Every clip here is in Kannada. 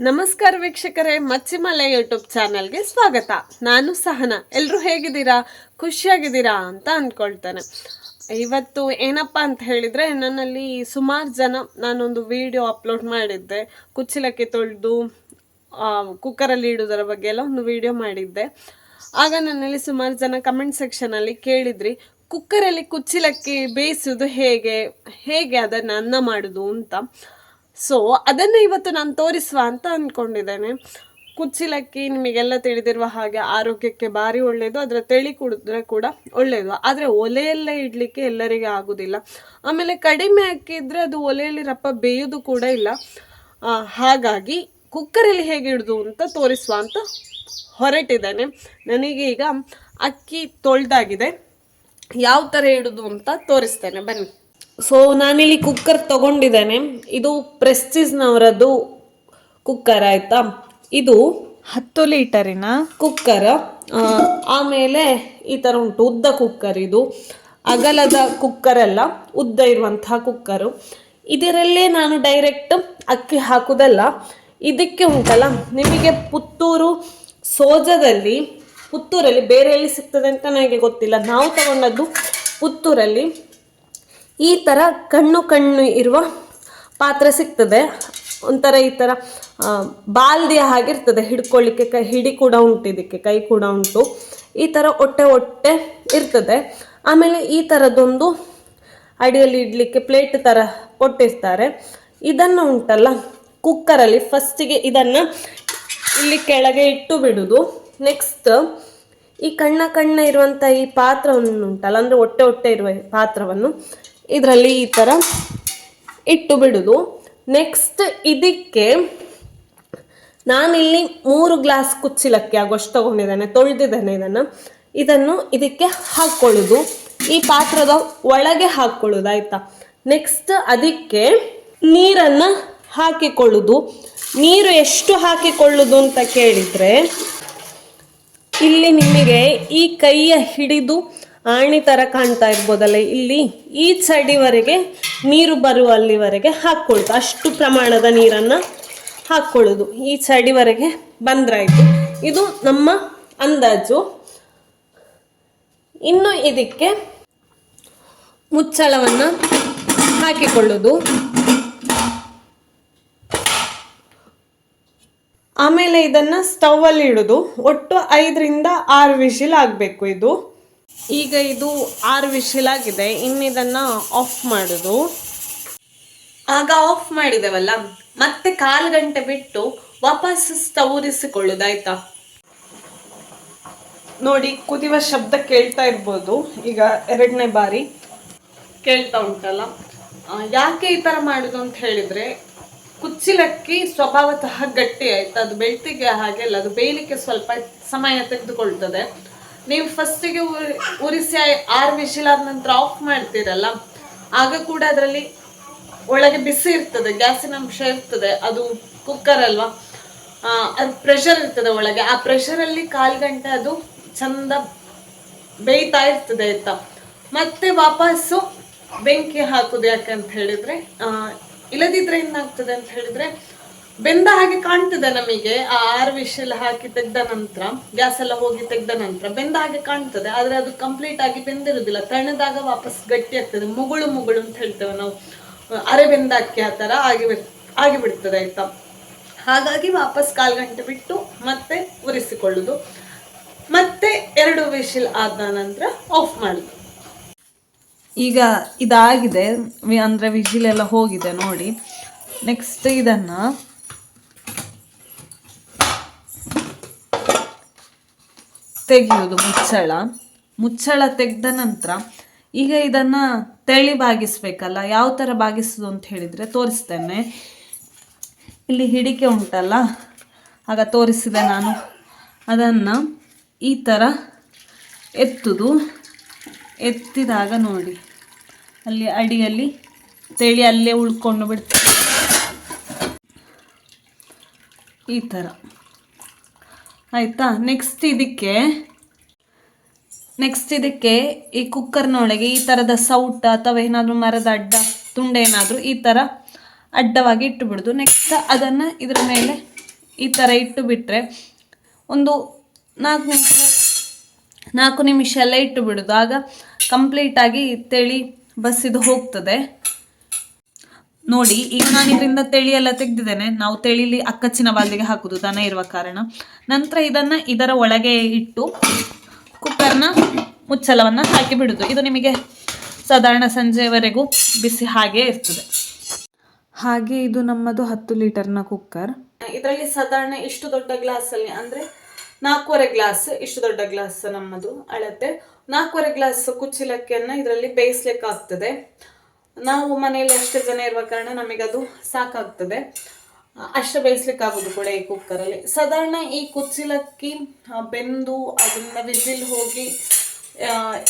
ನಮಸ್ಕಾರ ವೀಕ್ಷಕರೇ, ಮಚ್ಚಿಮಲೆ ಯೂಟ್ಯೂಬ್ ಚಾನಲ್ಗೆ ಸ್ವಾಗತ. ನಾನು ಸಹನ. ಎಲ್ಲರೂ ಹೇಗಿದ್ದೀರಾ? ಖುಷಿಯಾಗಿದ್ದೀರಾ ಅಂತ ಅಂದ್ಕೊಳ್ತೇನೆ. ಇವತ್ತು ಏನಪ್ಪ ಅಂತ ಹೇಳಿದರೆ, ನನ್ನಲ್ಲಿ ಸುಮಾರು ಜನ ನಾನೊಂದು ವಿಡಿಯೋ ಅಪ್ಲೋಡ್ ಮಾಡಿದ್ದೆ. ಕುಚ್ಚಲಕ್ಕಿ ತೊಳೆದು ಕುಕ್ಕರಲ್ಲಿ ಇಡೋದರ ಬಗ್ಗೆ ಎಲ್ಲ ಒಂದು ವಿಡಿಯೋ ಮಾಡಿದ್ದೆ. ಆಗ ನನ್ನಲ್ಲಿ ಸುಮಾರು ಜನ ಕಮೆಂಟ್ ಸೆಕ್ಷನಲ್ಲಿ ಕೇಳಿದ್ರಿ ಕುಕ್ಕರಲ್ಲಿ ಕುಚ್ಚಲಕ್ಕಿ ಬೇಯಿಸೋದು ಹೇಗೆ? ಹೇಗೆ ಅದನ್ನು ಅನ್ನ ಮಾಡೋದು ಅಂತ. ಸೊ ಅದನ್ನು ಇವತ್ತು ನಾನು ತೋರಿಸುವ ಅಂತ ಅಂದ್ಕೊಂಡಿದ್ದೇನೆ ಕುಚ್ಚಿಲಕ್ಕಿ ನಿಮಗೆಲ್ಲ ತಿಳಿದಿರುವ ಹಾಗೆ ಆರೋಗ್ಯಕ್ಕೆ ಭಾರಿ ಒಳ್ಳೆಯದು ಅದರ ತೆಳಿ ಕುಡಿದ್ರೆ ಕೂಡ ಒಳ್ಳೆಯದು ಆದರೆ ಒಲೆಯಲ್ಲೇ ಇಡಲಿಕ್ಕೆ ಎಲ್ಲರಿಗೆ ಆಗೋದಿಲ್ಲ. ಆಮೇಲೆ ಕಡಿಮೆ ಹಾಕಿದರೆ ಅದು ಒಲೆಯಲ್ಲಿ ರಪ್ಪ ಬೇಯೋದು ಕೂಡ ಇಲ್ಲ. ಹಾಗಾಗಿ ಕುಕ್ಕರಲ್ಲಿ ಹೇಗೆ ಇಡೋದು ಅಂತ ತೋರಿಸುವ ಅಂತ ಹೊರಟಿದ್ದೇನೆ. ನನಗೆ ಈಗ ಅಕ್ಕಿ ತೊಳೆದಾಗಿದೆ. ಯಾವ ಥರ ಇಡೋದು ಅಂತ ತೋರಿಸ್ತೇನೆ. ಬನ್ನಿ. ಸೊ ನಾನಿಲ್ಲಿ ಕುಕ್ಕರ್ ತಗೊಂಡಿದ್ದೇನೆ. ಇದು ಪ್ರೆಸ್ಟೀಸ್ನವರದ್ದು ಕುಕ್ಕರ್ ಆಯಿತಾ? ಇದು ಹತ್ತು ಲೀಟರಿನ? ಕುಕ್ಕರ್ ಆಮೇಲೆ ಈ ಥರ ಉಂಟು. ಉದ್ದ ಕುಕ್ಕರ್ ಇದು. ಅಗಲದ ಕುಕ್ಕರ್ ಅಲ್ಲ ಉದ್ದ ಇರುವಂತಹ ಕುಕ್ಕರು ಇದರಲ್ಲೇ ನಾನು ಡೈರೆಕ್ಟ್ ಅಕ್ಕಿ ಹಾಕುದಲ್ಲ. ಇದಕ್ಕೆ ಉಂಟಲ್ಲ ನಿಮಗೆ ಪುತ್ತೂರು ಸೋಜದಲ್ಲಿ ಪುತ್ತೂರಲ್ಲಿ ಬೇರೆ ಎಲ್ಲಿ ಸಿಗ್ತದೆ ಅಂತ ನನಗೆ ಗೊತ್ತಿಲ್ಲ. ನಾವು ತಗೊಂಡದ್ದು ಪುತ್ತೂರಲ್ಲಿ. ಈ ಥರ ಕಣ್ಣು ಕಣ್ಣು ಇರುವ ಪಾತ್ರೆ ಸಿಗ್ತದೆ. ಒಂಥರ ಈ ಥರ ಬಾಲ್ದಿಯ ಹಾಗಿರ್ತದೆ. ಹಿಡ್ಕೊಳ್ಳಿಕ್ಕೆ ಕೈ, ಹಿಡಿ ಕೂಡ ಉಂಟು ಇದಕ್ಕೆ, ಕೈ ಕೂಡ ಉಂಟು. ಈ ಥರ ಹೊಟ್ಟೆ ಹೊಟ್ಟೆ ಇರ್ತದೆ. ಆಮೇಲೆ ಈ ಥರದೊಂದು ಅಡಿಯಲ್ಲಿ ಇಡಲಿಕ್ಕೆ ಪ್ಲೇಟ್ ಥರ ಕೊಟ್ಟಿರ್ತಾರೆ. ಇದನ್ನು ಉಂಟಲ್ಲ, ಕುಕ್ಕರಲ್ಲಿ ಫಸ್ಟಿಗೆ ಇದನ್ನು ಇಲ್ಲಿ ಕೆಳಗೆ ಇಟ್ಟು ಬಿಡುವುದು ನೆಕ್ಸ್ಟ್ ಈ ಕಣ್ಣ ಕಣ್ಣ ಇರುವಂಥ ಈ ಪಾತ್ರವನ್ನು ಉಂಟಲ್ಲ, ಅಂದರೆ ಹೊಟ್ಟೆ ಹೊಟ್ಟೆ ಇರುವ ಪಾತ್ರವನ್ನು ಇದರಲ್ಲಿ ಈ ಥರ ಇಟ್ಟು ಬಿಡೋದು. ನೆಕ್ಸ್ಟ್ ಇದಕ್ಕೆ ನಾನಿಲ್ಲಿ ಮೂರು ಗ್ಲಾಸ್ ಕುಚ್ಚಿಲಕ್ಕಿ ಆಗುವಷ್ಟು ತೊಗೊಂಡಿದ್ದೇನೆ, ತೊಳೆದಿದ್ದೇನೆ ಇದನ್ನು. ಇದನ್ನು ಇದಕ್ಕೆ ಹಾಕ್ಕೊಳ್ಳೋದು ಈ ಪಾತ್ರದ ಒಳಗೆ ಹಾಕ್ಕೊಳ್ಳೋದು ಆಯ್ತಾ? ನೆಕ್ಸ್ಟ್ ಅದಕ್ಕೆ ನೀರನ್ನು ಹಾಕಿಕೊಳ್ಳೋದು. ನೀರು ಎಷ್ಟು ಹಾಕಿಕೊಳ್ಳೋದು ಅಂತ ಕೇಳಿದರೆ, ಇಲ್ಲಿ ನಿಮಗೆ ಈ ಕೈಯ ಹಿಡಿದು ಆಣಿ ಥರ ಕಾಣ್ತಾ ಇರ್ಬೋದಲ್ಲ, ಇಲ್ಲಿ ಈ ಸೈಡಿವರೆಗೆ ನೀರು ಬರುವ ಅಲ್ಲಿವರೆಗೆ ಹಾಕ್ಕೊಳ್ಳೋದು ಅಷ್ಟು ಪ್ರಮಾಣದ ನೀರನ್ನು ಹಾಕ್ಕೊಳ್ಳೋದು. ಈ ಸೈಡಿವರೆಗೆ ಬಂದ್ರಾಯ್ತು. ಇದು ನಮ್ಮ ಅಂದಾಜು. ಇನ್ನು ಇದಕ್ಕೆ ಮುಚ್ಚಳವನ್ನು ಹಾಕಿಕೊಳ್ಳೋದು. ಆಮೇಲೆ ಇದನ್ನ ಸ್ಟವಲ್ಲಿ ಇಡೋದು. ಒಟ್ಟು ಐದರಿಂದ ಆರು ವಿಶಿಲ್ ಆಗಬೇಕು ಇದು. ಈಗ ಇದು ಆರು ವಿಶಿಲ್ ಆಗಿದೆ ಇನ್ನು ಇದನ್ನ ಆಫ್ ಮಾಡುದು. ಆಗ ಆಫ್ ಮಾಡಿದೆವಲ್ಲ? ಮತ್ತೆ ಕಾಲು ಗಂಟೆ ಬಿಟ್ಟು ವಾಪಸ್ ಆಯ್ತಾ ನೋಡಿ ಕುದಿಯುವ ಶಬ್ದ ಕೇಳ್ತಾ ಇರ್ಬೋದು. ಈಗ ಎರಡನೇ ಬಾರಿ. ಕೇಳ್ತಾ ಉಂಟಲ್ಲ? ಯಾಕೆ ಈ ತರ ಮಾಡುದು ಅಂತ ಹೇಳಿದ್ರೆ ಕುಚ್ಚಿಲಕ್ಕಿ ಸ್ವಭಾವತಃ ಗಟ್ಟಿ ಆಯ್ತು ಅದು ಬೆಳ್ತಿಗೆ ಹಾಗೆ ಅಲ್ಲ ಅದು ಬೇಯಲಿಕ್ಕೆ ಸ್ವಲ್ಪ ಸಮಯ ತೆಗೆದುಕೊಳ್ತದೆ. ನೀವು ಫಸ್ಟಿಗೆ ಉರಿಸಿ ಆರು ವಿಶಿಲ್ ಆದ ನಂತರ ಆಫ್ ಮಾಡ್ತೀರಲ್ಲ, ಆಗ ಕೂಡ ಅದರಲ್ಲಿ ಒಳಗೆ ಬಿಸಿ ಇರ್ತದೆ, ಗ್ಯಾಸಿನ ಅಂಶ ಇರ್ತದೆ, ಅದು ಕುಕ್ಕರ್ ಅಲ್ವಾ? ಅದು ಪ್ರೆಷರ್ ಇರ್ತದೆ ಒಳಗೆ. ಆ ಪ್ರೆಷರಲ್ಲಿ ಕಾಲ್ ಗಂಟೆ ಅದು ಚಂದ ಬೇಯ್ತಾ ಇರ್ತದೆ ಆಯ್ತಾ? ಮತ್ತೆ ವಾಪಸ್ಸು ಬೆಂಕಿ ಹಾಕುದು ಅಂತ ಹೇಳಿದ್ರೆ ಇಲ್ಲದಿದ್ರೆ ಏನಾಗ್ತದೆ ಅಂತ ಹೇಳಿದ್ರೆ ಬೆಂದ ಹಾಗೆ ಕಾಣ್ತದೆ ನಮಗೆ. ಆ ಆರು ವಿಶಲ್ ಹಾಕಿ ತೆಗೆದ ನಂತರ, ಗ್ಯಾಸ್ ಎಲ್ಲ ಹೋಗಿ ತೆಗೆದ ನಂತರ ಬೆಂದ ಹಾಗೆ ಕಾಣ್ತದೆ. ಆದ್ರೆ ಅದು ಕಂಪ್ಲೀಟ್ ಆಗಿ ಬೆಂದಿರುದಿಲ್ಲ. ತಣ್ಣದಾಗ ವಾಪಸ್ ಗಟ್ಟಿ ಆಗ್ತದೆ. ಮುಗುಳು ಮುಗುಳು ಅಂತ ಹೇಳ್ತೇವೆ ನಾವು. ಅರೆ ಬೆಂದ ಅಕ್ಕಿ ಆ ಥರ ಆಗಿ ಆಗಿಬಿಡ್ತದೆ ಆಗಿ ಬಿಡ್ತದೆ ಆಯ್ತಾ? ಹಾಗಾಗಿ ವಾಪಸ್ ಕಾಲು ಗಂಟೆ ಬಿಟ್ಟು ಮತ್ತೆ ಉರಿಸಿಕೊಳ್ಳುದು. ಮತ್ತೆ ಎರಡು ವಿಶಿಲ್ ಆದ ನಂತರ ಆಫ್ ಮಾಡುದು. ಈಗ ಇದಾಗಿದೆ. ಅಂದ್ರೆ ವಿಶಿಲ್ ಎಲ್ಲ ಹೋಗಿದೆ ನೋಡಿ. ನೆಕ್ಸ್ಟ್ ಇದನ್ನ ತೆಗೆಯುವುದು ಮುಚ್ಚಳ. ಮುಚ್ಚಳ ತೆಗೆದ ನಂತರ ಈಗ ಇದನ್ನು ತೆಳಿ ಬಾಗಿಸ್ಬೇಕಲ್ಲ, ಯಾವ ಥರ ಬಾಗಿಸೋದು ಅಂತ ಹೇಳಿದರೆ ತೋರಿಸ್ತೇನೆ. ಇಲ್ಲಿ ಹಿಡಿಕೆ ಉಂಟಲ್ಲ, ಆಗ ತೋರಿಸಿದೆ ನಾನು. ಅದನ್ನು ಈ ಥರ ಎತ್ತುದು. ಎತ್ತಿದಾಗ ನೋಡಿ, ಅಲ್ಲಿ ಅಡಿಯಲ್ಲಿ ತೆಳಿ ಅಲ್ಲೇ ಉಳ್ಕೊಂಡು ಬಿಡ್ತದೆ. ಈ ಥರ ಆಯಿತಾ? ನೆಕ್ಸ್ಟ್ ಇದಕ್ಕೆ ನೆಕ್ಸ್ಟ್ ಇದಕ್ಕೆ ಈ ಕುಕ್ಕರ್ನೊಳಗೆ ಈ ಥರದ ಸೌಟ ಅಥವಾ ಏನಾದರೂ ಮರದ ಅಡ್ಡ, ತುಂಡೆ ಏನಾದರೂ ಈ ಥರ ಅಡ್ಡವಾಗಿ ಇಟ್ಟು ಬಿಡೋದು ನೆಕ್ಸ್ಟ್ ಅದನ್ನು ಇದರ ಮೇಲೆ ಈ ಥರ ಇಟ್ಟು ಬಿಟ್ಟರೆ ಒಂದು ನಾಲ್ಕು ನಿಮಿಷ ನಾಲ್ಕು ನಿಮಿಷ ಎಲ್ಲ ಇಟ್ಟು ಬಿಡೋದು ಆಗ ಕಂಪ್ಲೀಟಾಗಿ ತೆಳಿ ಬಸ್ಸಿದು ಹೋಗ್ತದೆ. ನೋಡಿ ಈಗ ನಾನು ಇದರಿಂದ ತೆಳಿ ಎಲ್ಲ ತೆಗೆದಿದ್ದೇನೆ. ನಾವು ತೆಳಿಲಿ ಅಕ್ಕಚ್ಚಿನ ಬಾಲ್ದಿಗೆ ಹಾಕುದು ದನ ಇರುವ ಕಾರಣ. ನಂತರ ಇದನ್ನ ಇದರ ಒಳಗೆ ಇಟ್ಟು ಕುಕ್ಕರ್ನ ಮುಚ್ಚಲವನ್ನ ಹಾಕಿ ಬಿಡುದು. ಇದು ನಿಮಗೆ ಸಾಧಾರಣ ಸಂಜೆವರೆಗೂ ಬಿಸಿ ಹಾಗೆ ಇರ್ತದೆ. ಹಾಗೆ ಇದು ನಮ್ಮದು ಹತ್ತು ಲೀಟರ್ನ ಕುಕ್ಕರ್ ಇದರಲ್ಲಿ ಸಾಧಾರಣ ಇಷ್ಟು ದೊಡ್ಡ ಗ್ಲಾಸ್ ಅಲ್ಲಿ ಅಂದ್ರೆ ನಾಲ್ಕೂವರೆ ಗ್ಲಾಸ್ ಇಷ್ಟು ದೊಡ್ಡ ಗ್ಲಾಸ್ ನಮ್ಮದು ಅಳತೆ. ನಾಲ್ಕೂವರೆ ಗ್ಲಾಸ್ ಕುಚ್ಚಿಲಕ್ಕಿಯನ್ನ ಇದರಲ್ಲಿ ಬೇಯಿಸ್ಲಿಕ್ಕೆ ಆಗ್ತದೆ ನಾವು ಮನೆಯಲ್ಲಿ ಅಷ್ಟು ಜನ ಇರುವ ಕಾರಣ ನಮಗೆ ಅದು ಸಾಕಾಗ್ತದೆ ಅಷ್ಟು ಬೇಯಿಸ್ಲಿಕ್ಕೆ ಆಗೋದು ಕೂಡ ಈ ಕುಕ್ಕರಲ್ಲಿ. ಸಾಧಾರಣ ಈ ಕುಚ್ಚಿಲಕ್ಕಿ ಬೆಂದು ಅದನ್ನ ವಿಸಿಲ್ ಹೋಗಿ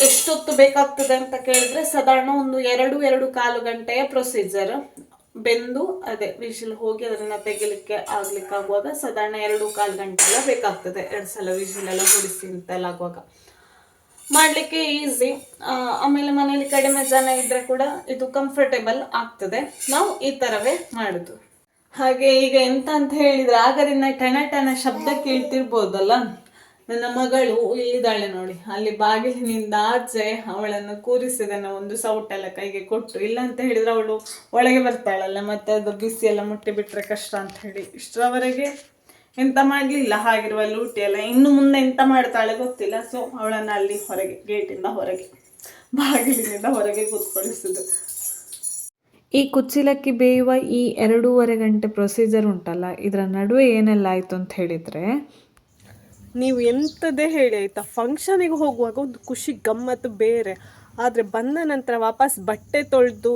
ಎಷ್ಟೊತ್ತು ಬೇಕಾಗ್ತದೆ ಅಂತ ಕೇಳಿದ್ರೆ ಸಾಧಾರಣ ಒಂದು ಎರಡು ಎರಡು ಕಾಲು ಗಂಟೆಯ ಪ್ರೊಸೀಜರ್. ಬೆಂದು ಅದೇ ವಿಶಿಲ್ ಹೋಗಿ ಅದನ್ನ ತೆಗಿಲಿಕ್ಕೆ ಆಗ್ಲಿಕ್ಕೆ ಆಗುವಾಗ ಸಾಧಾರಣ ಎರಡು ಕಾಲು ಗಂಟೆ ಎಲ್ಲ ಬೇಕಾಗ್ತದೆ. ಎರಡು ಸಲ ವಿಶಿಲ್ ಎಲ್ಲ ಹೊಡಿಸಿ ಅಂತೆಲ್ಲ ಆಗುವಾಗ. ಮಾಡ್ಲಿಕ್ಕೆ ಈಸಿ ಆಮೇಲೆ ಮನೇಲಿ ಕಡಿಮೆ ಜನ ಇದ್ದರೆ ಕೂಡ ಇದು ಕಂಫರ್ಟೇಬಲ್ ಆಗ್ತದೆ. ನಾವು ಈ ಥರವೇ ಮಾಡೋದು. ಹಾಗೆ ಈಗ ಎಂತ ಅಂತ ಹೇಳಿದ್ರೆ ಆಗರಿಂದ ಟಣ ಟಣ ಶಬ್ದ ಕೇಳ್ತಿರ್ಬೋದಲ್ಲ? ನನ್ನ ಮಗಳು ಇಲ್ಲಿದ್ದಾಳೆ ನೋಡಿ. ಅಲ್ಲಿ ಬಾಗಿಲಿನಿಂದ ಆಚೆ ಅವಳನ್ನು ಕೂರಿಸಿದ. ಒಂದು ಸೌಟೆಲ್ಲ ಕೈಗೆ ಕೊಟ್ಟು, ಇಲ್ಲ ಅಂತ ಹೇಳಿದ್ರೆ ಅವಳು ಒಳಗೆ ಬರ್ತಾಳಲ್ಲ, ಮತ್ತೆ ಅದು ಬಿಸಿ ಎಲ್ಲ ಮುಟ್ಟಿ ಬಿಟ್ರೆ ಕಷ್ಟ ಅಂತ ಹೇಳಿ. ಇಷ್ಟರವರೆಗೆ ಎಂತ ಮಾಡ್ಲಿಲ್ಲ ಹಾಗಿರುವ ಲೂಟಿ ಎಲ್ಲ ಇನ್ನು ಮುಂದೆ ಎಂತ ಮಾಡ್ತಾಳೆ ಗೊತ್ತಿಲ್ಲ. ಸೊ ಅವಳನ್ನ ಅಲ್ಲಿ ಹೊರಗೆ ಗೇಟಿಂದ ಹೊರಗೆ ಬಾಗಿಲಿನಿಂದ ಹೊರಗೆ ಕೂತ್ಕೊಳಿಸುದು ಈ ಕುಚ್ಚಿಲಕ್ಕಿ ಬೇಯುವ ಈ ಎರಡೂವರೆ ಗಂಟೆ ಪ್ರೊಸೀಜರ್ ಉಂಟಲ್ಲ ಇದರ ನಡುವೆ ಏನೆಲ್ಲ ಆಯಿತು ಅಂತ ಹೇಳಿದರೆ? ನೀವು ಎಂಥದ್ದೇ ಹೇಳಿ ಆಯಿತಾ ಫಂಕ್ಷನಿಗೆ ಹೋಗುವಾಗ ಒಂದು ಖುಷಿ ಗಮ್ಮತ್ತು ಬೇರೆ. ಆದರೆ ಬಂದ ನಂತರ ವಾಪಸ್ ಬಟ್ಟೆ ತೊಳೆದು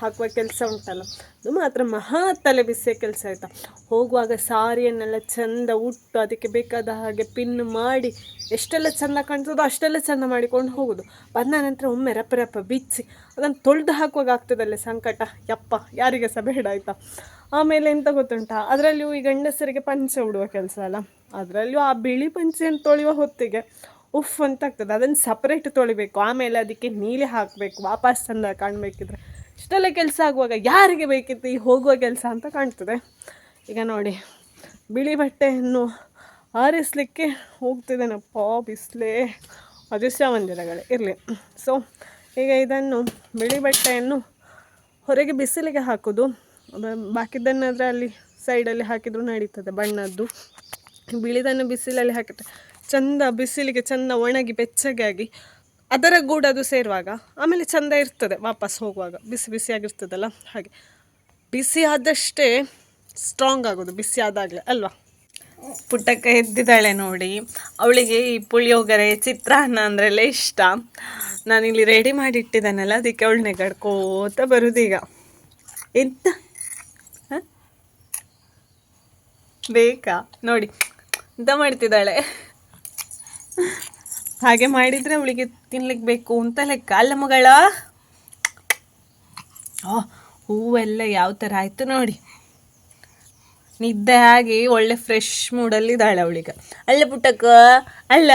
ಹಾಕುವ ಕೆಲಸ ಉಂಟಲ್ಲ. ಅದು ಮಾತ್ರ ಮಹಾ ತಲೆ ಬಿಸಿಯ ಕೆಲಸ ಆಯಿತಾ. ಹೋಗುವಾಗ ಸಾರಿಯನ್ನೆಲ್ಲ ಚಂದ ಉಟ್ಟು ಅದಕ್ಕೆ ಬೇಕಾದ ಹಾಗೆ ಪಿನ್ ಮಾಡಿ ಎಷ್ಟೆಲ್ಲ ಚಂದ ಕಾಣ್ತದೋ ಅಷ್ಟೆಲ್ಲ ಚಂದ ಮಾಡಿಕೊಂಡು ಹೋಗೋದು. ಬಂದ ನಂತರ ಒಮ್ಮೆ ರಪ್ಪ ರಪ್ಪ ಬಿಚ್ಚಿ ಅದನ್ನು ತೊಳೆದು ಹಾಕುವಾಗ ಆಗ್ತದಲ್ಲ ಸಂಕಟ. ಯಪ್ಪ, ಯಾರಿಗೆ ಸಹ ಬೇಡ ಆಯಿತಾ. ಆಮೇಲೆ ಎಂತ ಗೊತ್ತುಂಟ? ಅದರಲ್ಲಿಯೂ ಈ ಗಂಡಸರಿಗೆ ಪಂಚೆ ಉಡುವ ಕೆಲಸ ಅಲ್ಲ. ಅದರಲ್ಲಿಯೂ ಆ ಬಿಳಿ ಪಂಚೆಯನ್ನು ತೊಳೆಯುವ ಹೊತ್ತಿಗೆ ಉಫ್ ಅಂತ ಆಗ್ತದೆ. ಅದನ್ನು ಸಪ್ರೇಟ್ ತೊಳಿಬೇಕು. ಆಮೇಲೆ ಅದಕ್ಕೆ ನೀಲಿ ಹಾಕಬೇಕು. ವಾಪಸ್ ಚಂದ ಕಾಣಬೇಕಿದ್ರೆ. ಇಷ್ಟೆಲ್ಲ ಕೆಲಸ ಆಗುವಾಗ ಯಾರಿಗೆ ಬೇಕಿತ್ತು ಈ ಹೋಗುವ ಕೆಲಸ ಅಂತ ಕಾಣ್ತದೆ. ಈಗ ನೋಡಿ, ಬಿಳಿ ಬಟ್ಟೆಯನ್ನು ಆರಿಸ್ಲಿಕ್ಕೆ ಹೋಗ್ತಿದ್ದೇನಪ್ಪ, ಬಿಸಿಲೇ. ಅದೃಶ್ಯ ಮಂದಿರಗಳೇ, ಇರಲಿ. ಸೊ ಈಗ ಇದನ್ನು ಬಿಳಿ ಬಟ್ಟೆಯನ್ನು ಹೊರಗೆ ಬಿಸಿಲಿಗೆ ಹಾಕೋದು. ಬಾಕಿದ್ದನ್ನಾದರೆ ಅಲ್ಲಿ ಸೈಡಲ್ಲಿ ಹಾಕಿದರೂ ನಡೀತದೆ ಬಣ್ಣದ್ದು. ಬಿಳಿದನ್ನು ಬಿಸಿಲಲ್ಲಿ ಹಾಕಿದ್ರೆ ಚಂದ ಬಿಸಿಲಿಗೆ ಚಂದ ಒಣಗಿ ಬೆಚ್ಚಗೆ ಆಗಿ ಅದರ ಗೂಡದು ಸೇರುವಾಗ, ಆಮೇಲೆ ಚಂದ ಇರ್ತದೆ ವಾಪಸ್ ಹೋಗುವಾಗ, ಬಿಸಿ ಬಿಸಿಯಾಗಿರ್ತದಲ್ಲ ಹಾಗೆ. ಬಿಸಿ ಆದಷ್ಟೇ ಸ್ಟ್ರಾಂಗ್ ಆಗೋದು, ಬಿಸಿ ಆದಾಗಲೇ, ಅಲ್ವಾ? ಪುಟ್ಟಕ್ಕ ಎದ್ದಿದ್ದಾಳೆ ನೋಡಿ. ಅವಳಿಗೆ ಈ ಪುಳಿಯೋಗರೆ, ಚಿತ್ರಾನ್ನ ಅಂದ್ರೆಲ್ಲ ಇಷ್ಟ. ನಾನಿಲ್ಲಿ ರೆಡಿ ಮಾಡಿ ಇಟ್ಟಿದ್ದಾನಲ್ಲ ಅದಕ್ಕೆ ಅವಳು ನೆಗಡ್ಕೋತ ಬರುದೀಗ ಎಂತ? ಬೇಕಾ? ನೋಡಿ ಅಂತ ಮಾಡ್ತಿದ್ದಾಳೆ? ಹಾಗೆ ಮಾಡಿದ್ರೆ ಅವಳಿಗೆ ತಿನ್ಲಿಕ್ಕೆ ಬೇಕು ಅಂತ ಲೆಕ್ಕ. ಅಲ್ಲ ಮಗಳ? ಹೂವೆಲ್ಲ ಯಾವ ಥರ ಆಯ್ತು ನೋಡಿ. ನಿದ್ದೆ ಆಗಿ ಒಳ್ಳೆ ಫ್ರೆಶ್ ಮೂಡಲ್ಲಿ ಇದ್ದಾಳೆ ಅವಳಿಗ. ಅಲ್ಲ ಪುಟ್ಟಕ್ಕ, ಅಲ್ಲ?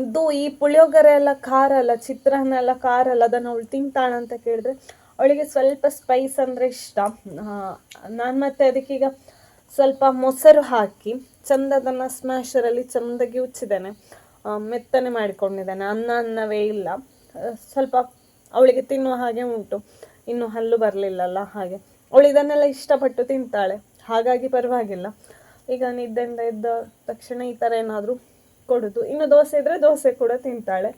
ಇದು ಈ ಪುಳಿಯೋಗರೆ ಎಲ್ಲ ಖಾರ ಅಲ್ಲ, ಚಿತ್ರಾನ್ನ ಎಲ್ಲ ಖಾರ ಅಲ್ಲ, ಅದನ್ನು ಅವಳು ತಿಂತಾಳ ಅಂತ ಕೇಳಿದ್ರೆ ಅವಳಿಗೆ ಸ್ವಲ್ಪ ಸ್ಪೈಸ್ ಅಂದರೆ ಇಷ್ಟ. ನಾನು ಮತ್ತೆ ಅದಕ್ಕೀಗ ಸ್ವಲ್ಪ ಮೊಸರು ಹಾಕಿ ಚಂದ ಅದನ್ನು ಸ್ಮ್ಯಾಶರಲ್ಲಿ ಚಂದಾಗಿ ಉಚ್ಚಿದ್ದೇನೆ. ಮೆತ್ತನೆ ಮಾಡಿಕೊಂಡಿದ್ದೇನೆ. ಅನ್ನ ಅನ್ನವೇ ಇಲ್ಲ. ಸ್ವಲ್ಪ ಅವಳಿಗೆ ತಿನ್ನುವ ಹಾಗೆ ಉಂಟು. ಇನ್ನು ಹಲ್ಲು ಬರಲಿಲ್ಲಲ್ಲ ಹಾಗೆ. ಅವಳು ಇದನ್ನೆಲ್ಲ ಇಷ್ಟಪಟ್ಟು ತಿಂತಾಳೆ. ಹಾಗಾಗಿ ಪರವಾಗಿಲ್ಲ. ಈಗ ನಿದ್ದೆಯಿಂದ ಇದ್ದ ತಕ್ಷಣ ಈ ಥರ ಏನಾದರೂ ಕೊಡೋದು. ಇನ್ನು ದೋಸೆ ಇದ್ದರೆ ದೋಸೆ ಕೂಡ ತಿಂತಾಳೆ.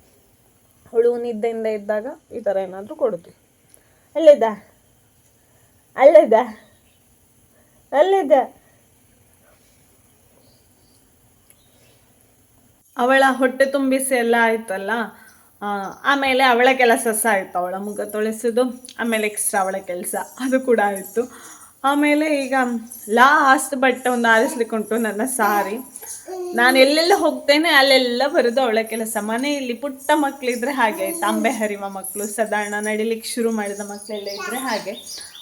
ಅವಳು ನಿದ್ದೆಯಿಂದ ಇದ್ದಾಗ ಈ ಥರ ಏನಾದರೂ ಕೊಡೋದು. ಅಲ್ಲಿದ್ದ ಅಲ್ಲಿದ್ದ ಅಲ್ಲಿದ್ದ ಅವಳ ಹೊಟ್ಟೆ ತುಂಬಿಸಿ ಎಲ್ಲ ಆಯ್ತಲ್ಲ? ಆಮೇಲೆ ಅವಳ ಕೆಲಸ ಸಹ ಆಯಿತು ಅವಳ ಮುಖ ತೊಳೆಸೋದು ಆಮೇಲೆ ಎಕ್ಸ್ಟ್ರಾ ಅವಳ ಕೆಲಸ. ಅದು ಕೂಡ ಆಯಿತು. ಆಮೇಲೆ ಈಗ ಲಾಸ್ಟ್ ಬಟ್ಟೆ ಒಂದು ಆರಿಸ್ಲಿಕ್ಕೆ ಉಂಟು ನನ್ನ ಸಾರಿ. ನಾನು ಎಲ್ಲೆಲ್ಲ ಹೋಗ್ತೇನೆ, ಅಲ್ಲೆಲ್ಲ ಬರೋದು ಅವಳ ಕೆಲಸ. ಮನೆಯಲ್ಲಿ ಪುಟ್ಟ ಮಕ್ಕಳಿದ್ರೆ ಹಾಗೆ. ತಾಂಬೆ ಹರಿವ ಮಕ್ಕಳು ಸಾಧಾರಣ ನಡಿಲಿಕ್ಕೆ ಶುರು ಮಾಡಿದ ಮಕ್ಕಳೆಲ್ಲ ಇದ್ದರೆ ಹಾಗೆ.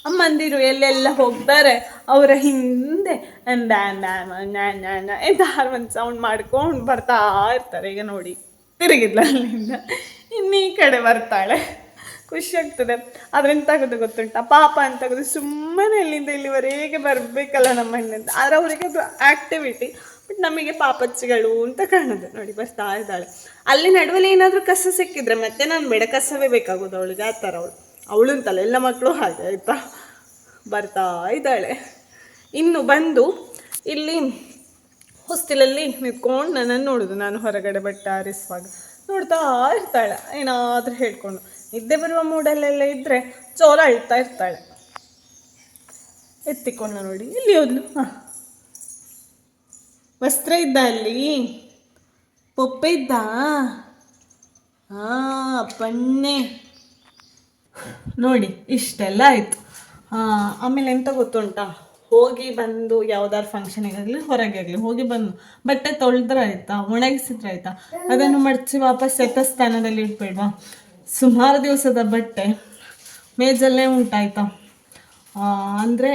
ಅಮ್ಮಂದಿರು ಎಲ್ಲೆಲ್ಲ ಹೋಗ್ತಾರೆ, ಅವರ ಹಿಂದೆ ಎಂತ ಒಂದು ಸೌಂಡ್ ಮಾಡ್ಕೊಂಡು ಬರ್ತಾ ಇರ್ತಾರೆ. ಈಗ ನೋಡಿ, ತಿರುಗಿದ್ಲ ಅಲ್ಲಿಂದ. ಇನ್ನು ಈ ಕಡೆ ಬರ್ತಾಳೆ. ಖುಷಿ ಆಗ್ತದೆ. ಅದ್ರಿಂದ ತಗದು ಗೊತ್ತುಂಟ? ಪಾಪ ಅಂತ ತೆಗೆದು ಸುಮ್ಮನೆ ಇಲ್ಲಿಂದ ಇಲ್ಲಿವರೆಗೆ ಬರಬೇಕಲ್ಲ ನಮ್ಮ ಹೆಣ್ಣಿಂದ ಆದ್ರೆ ಅವರಿಗೆ ಅದು ಆಕ್ಟಿವಿಟಿ ಬಟ್ ನಮಗೆ ಪಾಪಚ್ಚಿಗಳು ಅಂತ ಕಾಣುದು. ನೋಡಿ, ಬರ್ತಾ ಇದ್ದಾಳೆ. ಅಲ್ಲಿ ನಡುವಲ್ಲಿ ಏನಾದರೂ ಕಸ ಸಿಕ್ಕಿದ್ರೆ ಮತ್ತೆ ನಾನು ಬೇಡ ಕಸವೇ ಬೇಕಾಗೋದು ಅವಳಿಗೆ, ಆ ಥರ ಅವಳು. ಅವಳು ಅಂತಲ್ಲ ಎಲ್ಲ ಮಕ್ಕಳು ಹಾಗೆ ಆಯಿತಾ? ಬರ್ತಾ ಇದ್ದಾಳೆ. ಇನ್ನು ಬಂದು ಇಲ್ಲಿ ಹೊಸ್ತಿಲಲ್ಲಿ ನಿಂತ್ಕೊಂಡು ನನ್ನನ್ನು ನೋಡೋದು. ನಾನು ಹೊರಗಡೆ ಬಟ್ಟೆ ಆರಿಸುವಾಗ ನೋಡ್ತಾ ಇರ್ತಾಳೆ. ಏನಾದರೂ ಹೇಳ್ಕೊಂಡು. ನಿದ್ದೆ ಬರುವ ಮೂಡಲ್ಲೆಲ್ಲ ಇದ್ದರೆ ಚೋಲ ಅಳ್ತಾ ಇರ್ತಾಳೆ. ಎತ್ತಿಕೊಂಡು ನೋಡಿ. ಇಲ್ಲಿ ಹೋದ್ಲು ವಸ್ತ್ರ ಇದ್ದ ಅಲ್ಲಿ. ಪೊಪ್ಪೆ ಇದ್ದ? ಹಾಂ ಪನ್ನೆ. ನೋಡಿ, ಇಷ್ಟೆಲ್ಲ ಆಯಿತು. ಆಮೇಲೆ ಎಂತ ಗೊತ್ತುಂಟಾ? ಹೋಗಿ ಬಂದು ಯಾವ್ದಾದ್ರು ಫಂಕ್ಷನಿಗಾಗಲಿ ಹೊರಗೆ ಆಗಲಿ, ಹೋಗಿ ಬಂದು. ಬಟ್ಟೆ ತೊಳೆದ್ರೆ ಆಯ್ತಾ? ಒಣಗಿಸಿದ್ರೆ ಆಯ್ತಾ? ಅದನ್ನು ಮಡಚಿ ವಾಪಸ್ ಸ್ಥಾನದಲ್ಲಿ ಇಟ್ಬೇಡ್ವಾ. ಸುಮಾರು ದಿವಸದ ಬಟ್ಟೆ. ಮೇಜಲ್ಲೇ ಉಂಟಾಯ್ತಾ? ಅಂದರೆ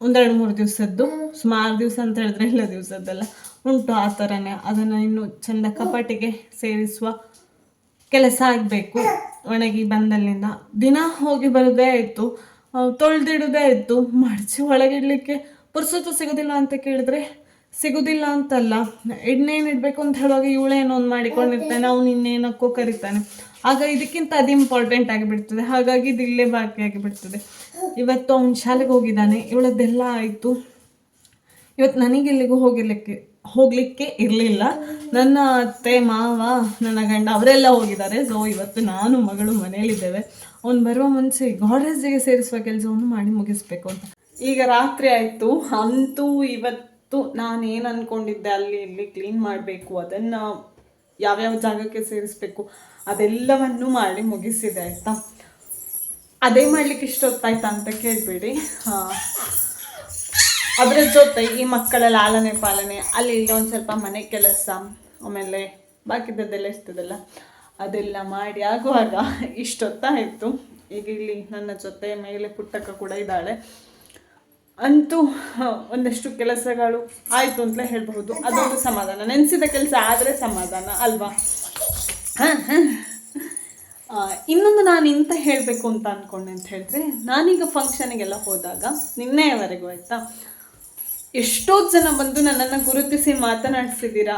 ಒಂದೆರಡು ಮೂರು ದಿವಸದ್ದು. ಸುಮಾರು ದಿವಸ ಅಂತ ಹೇಳಿದ್ರೆ ಎಲ್ಲ ದಿವಸದ್ದೆಲ್ಲ. ಉಂಟು ಆ ಥರನೇ ಅದನ್ನು ಇನ್ನು ಚೆಂದ ಕಪಾಟಿಗೆ ಸೇರಿಸುವ ಕೆಲಸ ಆಗಬೇಕು. ಒಣಗಿ ಬಂದಲ್ಲಿಂದ ದಿನ ಹೋಗಿ ಬರೋದೇ ಇತ್ತು ತೊಳೆದಿಡೋದೇ ಇತ್ತು. ಮಡಚಿ ಒಳಗಿಡ್ಲಿಕ್ಕೆ ಪುರ್ಸೊತ್ತು ಸಿಗೋದಿಲ್ಲ ಅಂತ ಕೇಳಿದ್ರೆ, ಸಿಗೋದಿಲ್ಲ ಅಂತಲ್ಲ. ಇನ್ನೇನು ಇಡಬೇಕು ಅಂತ ಹೇಳುವಾಗ ಇವಳೇನೋ ಒಂದು ಮಾಡಿಕೊಂಡಿರ್ತಾನೆ, ಅವ್ನು ಇನ್ನೇನಕ್ಕೋ ಕರಿತಾನೆ. ಆಗ ಇದಕ್ಕಿಂತ ಅದು ಇಂಪಾರ್ಟೆಂಟ್ ಆಗಿಬಿಡ್ತದೆ. ಹಾಗಾಗಿ ಇದು ಇಲ್ಲೇ ಬಾಕಿ ಆಗಿಬಿಡ್ತದೆ. ಇವತ್ತು ಅವ್ನು ಶಾಲೆಗೆ ಹೋಗಿದ್ದಾನೆ, ಇವಳದ್ದೆಲ್ಲ ಆಯಿತು. ಇವತ್ತು ನನಗೆ ಇಲ್ಲಿಗೂ ಹೋಗಿರ್ಲಿಕ್ಕೆ ಹೋಗ್ಲಿಕ್ಕೆ ಇರಲಿಲ್ಲ. ನನ್ನ ಅತ್ತೆ, ಮಾವ, ನನ್ನ ಗಂಡ ಅವರೆಲ್ಲ ಹೋಗಿದ್ದಾರೆ. ಸೊ ಇವತ್ತು ನಾನು ಮಗಳು ಮನೇಲಿದ್ದೇವೆ ಅವ್ನು ಬರುವ ಮುಂಚೆ ಗಾಡ್ರೇಜ್ಗೆ ಸೇರಿಸುವ ಕೆಲಸವನ್ನು ಮಾಡಿ ಮುಗಿಸ್ಬೇಕು ಅಂತ. ಈಗ ರಾತ್ರಿ ಆಯಿತು. ಅಂತೂ ಇವತ್ತು ನಾನು ಏನು ಅಂದ್ಕೊಂಡಿದ್ದೆ ಅಲ್ಲಿ ಇಲ್ಲಿ ಕ್ಲೀನ್ ಮಾಡಬೇಕು. ಅದನ್ನು ಯಾವ್ಯಾವ ಜಾಗಕ್ಕೆ ಸೇರಿಸ್ಬೇಕು? ಅದೆಲ್ಲವನ್ನು ಮಾಡಿ ಮುಗಿಸಿದೆ, ಆಯಿತಾ? ಅದೇ ಮಾಡ್ಲಿಕ್ಕೆ ಇಷ್ಟೊತ್ತಾಯ್ತಾ ಅಂತ ಕೇಳಬೇಡಿ. ಅದರ ಜೊತೆ ಈ ಮಕ್ಕಳ ಲಾಲನೆ ಪಾಲನೆ, ಅಲ್ಲಿ ಒಂದು ಸ್ವಲ್ಪ ಮನೆ ಕೆಲಸ, ಆಮೇಲೆ ಬಾಕಿದ್ದೆಲ್ಲ ಇರ್ತದಲ್ಲ, ಅದೆಲ್ಲ ಮಾಡಿ ಆಗುವಾಗ ಇಷ್ಟೊತ್ತಾಯಿತು ಈಗ ಇಲ್ಲಿ ನನ್ನ ಜೊತೆ ಮೇಲೆ ಪುಟ್ಟಕ್ಕ ಕೂಡ ಇದ್ದಾಳೆ. ಅಂತೂ ಒಂದಷ್ಟು ಕೆಲಸಗಳು ಆಯಿತು ಅಂತಲೇ ಹೇಳ್ಬಹುದು. ಅದೊಂದು ಸಮಾಧಾನ. ನೆನೆಸಿದ ಕೆಲಸ ಆದರೆ ಸಮಾಧಾನ, ಅಲ್ವಾ? ಹಾಂ ಇನ್ನೊಂದು ನಾನು ಇಂತ ಹೇಳಬೇಕು ಅಂತ ಅಂದ್ಕೊಂಡೆ ಅಂತ ಹೇಳಿದ್ರೆ, ನಾನೀಗ ಫಂಕ್ಷನಿಗೆಲ್ಲ ಹೋದಾಗ ನಿನ್ನೆಯವರೆಗೂ ಆಯಿತಾ? ಎಷ್ಟೋ ಜನ ಬಂದು ನನ್ನನ್ನು ಗುರುತಿಸಿ ಮಾತನಾಡಿಸಿದ್ದೀರಾ?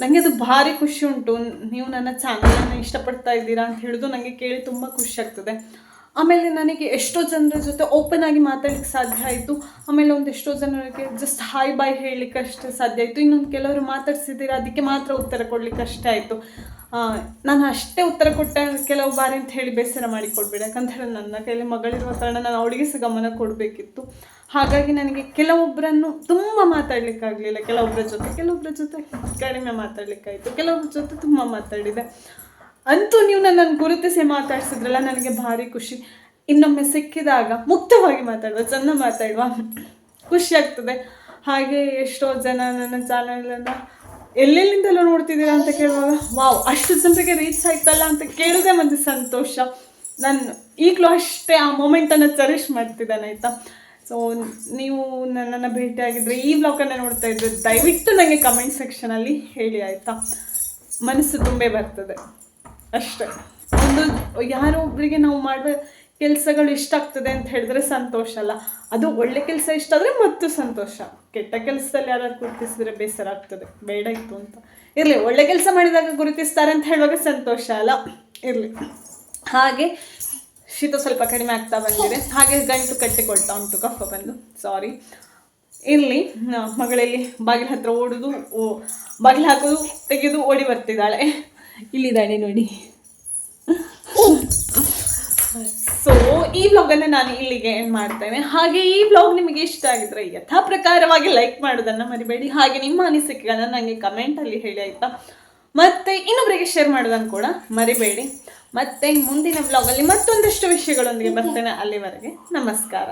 ನನಗೆ ಅದು ಭಾರಿ ಖುಷಿ ಉಂಟು. ನೀವು ನನ್ನ ಚಾನಲನ್ನು ಇಷ್ಟಪಡ್ತಾ ಇದ್ದೀರಾ ಅಂತ ಹೇಳಿದು ನನಗೆ ಕೇಳಿ ತುಂಬ ಖುಷಿ ಆಗ್ತದೆ. ಆಮೇಲೆ ನನಗೆ ಎಷ್ಟೋ ಜನರ ಜೊತೆ ಓಪನ್ ಆಗಿ ಮಾತಾಡಲಿಕ್ಕೆ ಸಾಧ್ಯ ಆಯಿತು. ಆಮೇಲೆ ಒಂದೆಷ್ಟೋ ಜನರಿಗೆ ಜಸ್ಟ್ ಹಾಯ್ ಬಾಯ್ ಹೇಳಲಿಕ್ಕೆ ಅಷ್ಟೇ ಸಾಧ್ಯ ಆಯಿತು. ಇನ್ನೊಂದು ಕೆಲವರು ಮಾತಾಡ್ಸಿದ್ದೀರಾ, ಅದಕ್ಕೆ ಮಾತ್ರ ಉತ್ತರ ಕೊಡಲಿಕ್ಕೆ ಅಷ್ಟೇ ಆಯಿತು. ನಾನು ಅಷ್ಟೇ ಉತ್ತರ ಕೊಟ್ಟ, ಕೆಲವು ಬಾರಿ ಅಂತ ಹೇಳಿ ಬೇಸರ ಮಾಡಿಕೊಡ್ಬೇಡಿ. ಯಾಕಂತ ಹೇಳಿ ನನ್ನ ಕೈಯಲ್ಲಿ ಮಗಳಿರುವ ಕಾರಣ ನಾನು ಅವಳಿಗೆ ಸಹ ಗಮನ ಕೊಡಬೇಕಿತ್ತು. ಹಾಗಾಗಿ ನನಗೆ ಕೆಲವೊಬ್ಬರನ್ನು ತುಂಬ ಮಾತಾಡಲಿಕ್ಕಾಗಲಿಲ್ಲ. ಕೆಲವೊಬ್ಬರ ಜೊತೆ ಕೆಲವೊಬ್ಬರ ಜೊತೆ ಕಡಿಮೆ ಮಾತಾಡಲಿಕ್ಕಾಯಿತು. ಕೆಲವೊಬ್ಬರ ಜೊತೆ ತುಂಬ ಮಾತಾಡಿದೆ. ಅಂತೂ ನೀವು ನನ್ನನ್ನು ಗುರುತಿಸಿ ಮಾತಾಡಿಸಿದ್ರಲ್ಲ, ನನಗೆ ಭಾರಿ ಖುಷಿ. ಇನ್ನೊಮ್ಮೆ ಸಿಕ್ಕಿದಾಗ ಮುಕ್ತವಾಗಿ ಮಾತಾಡುವ, ಚೆಂದ ಮಾತಾಡುವ ಖುಷಿ ಆಗ್ತದೆ. ಹಾಗೆ ಎಷ್ಟೋ ಜನ ನನ್ನ ಚಾನಲನ್ನು ಎಲ್ಲೆಲ್ಲಿಂದಲೂ ನೋಡ್ತಿದ್ದೀರಾ ಅಂತ ಕೇಳುವಾಗ, ವಾವ್, ಅಷ್ಟು ಜನರಿಗೆ ರೀಚ್ ಆಯ್ತಲ್ಲ ಅಂತ ಕೇಳೋದೇ ಒಂದು ಸಂತೋಷ. ನಾನು ಈಗಲೂ ಅಷ್ಟೇ ಆ ಮೂಮೆಂಟನ್ನು ಚರಿಶ್ ಮಾಡ್ತಿದ್ದಾನೆ, ಆಯಿತಾ? ಸೊ ನೀವು ನನ್ನನ್ನು ಭೇಟಿಯಾಗಿದ್ದರೆ ಈ ಬ್ಲಾಗನ್ನು ನೋಡ್ತಾ ಇದ್ದರೆ ದಯವಿಟ್ಟು ನನಗೆ ಕಮೆಂಟ್ ಸೆಕ್ಷನಲ್ಲಿ ಹೇಳಿ, ಆಯಿತಾ? ಮನಸ್ಸು ತುಂಬೇ ಬರ್ತದೆ. ಅಷ್ಟೇ. ಒಂದು ಯಾರೋ ಒಬ್ಬರಿಗೆ ನಾವು ಮಾಡುವ ಕೆಲಸಗಳು ಇಷ್ಟ ಆಗ್ತದೆ ಅಂತ ಹೇಳಿದ್ರೆ ಸಂತೋಷ ಅಲ್ಲ. ಅದು ಒಳ್ಳೆ ಕೆಲಸ ಇಷ್ಟ ಆದರೆ ಮತ್ತು ಸಂತೋಷ. ಕೆಟ್ಟ ಕೆಲಸದಲ್ಲಿ ಯಾರು ಗುರುತಿಸಿದ್ರೆ ಬೇಸರ ಆಗ್ತದೆ. ಬೇಡ ಇತ್ತು ಅಂತ. ಇರಲಿ, ಒಳ್ಳೆ ಕೆಲಸ ಮಾಡಿದಾಗ ಗುರುತಿಸ್ತಾರೆ ಅಂತ ಹೇಳುವಾಗ ಸಂತೋಷ ಅಲ್ಲ. ಇರಲಿ. ಹಾಗೆ ಶೀತ ಸ್ವಲ್ಪ ಕಡಿಮೆ ಆಗ್ತಾ ಬಂದಿದೆ. ಹಾಗೆ ಗಂಟು ಕಟ್ಟಿಕೊಳ್ತಾ ಉಂಟು, ಕಫ ಬಂದು. ಸಾರಿ ಇಲ್ಲಿ ಮಗಳಲ್ಲಿ ಬಾಗಿಲ ಹತ್ರ ಓಡುದು, ಓ, ಬಾಗಿಲು ಹಾಕೋದು, ತೆಗೆದು ಓಡಿ ಬರ್ತಿದ್ದಾಳೆ. ಇಲ್ಲಿದ್ದಾಳೆ ನೋಡಿ. ಸೊ ಈ ವ್ಲಾಗನ್ನು ನಾನು ಇಲ್ಲಿಗೆ ಎಂಡ್ ಮಾಡ್ತೇನೆ. ಹಾಗೆ ಈ ವ್ಲಾಗ್ ನಿಮಗೆ ಇಷ್ಟ ಆಗಿದ್ರೆ ಯಥಾ ಪ್ರಕಾರವಾಗಿ ಲೈಕ್ ಮಾಡೋದನ್ನು ಮರಿಬೇಡಿ. ಹಾಗೆ ನಿಮ್ಮ ಅನಿಸಿಕೆಗಳನ್ನ ನನಗೆ ಕಮೆಂಟಲ್ಲಿ ಹೇಳಿ, ಆಯಿತಾ? ಮತ್ತೆ ಇನ್ನೊಬ್ಬರಿಗೆ ಶೇರ್ ಮಾಡೋದನ್ನು ಕೂಡ ಮರಿಬೇಡಿ. ಮತ್ತೆ ಮುಂದಿನ ಬ್ಲಾಗಲ್ಲಿ ಮತ್ತೊಂದಷ್ಟು ವಿಷಯಗಳೊಂದಿಗೆ ಬರ್ತೇನೆ ಅಲ್ಲಿವರೆಗೆ. ನಮಸ್ಕಾರ.